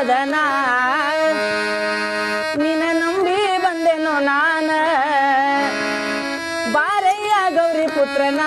ವದನ. ನಿನ್ನ ನಂಬಿ ಬಂದೆನೋ ನಾನ. ಬಾರಯ್ಯ ಗೌರಿ ಪುತ್ರನ.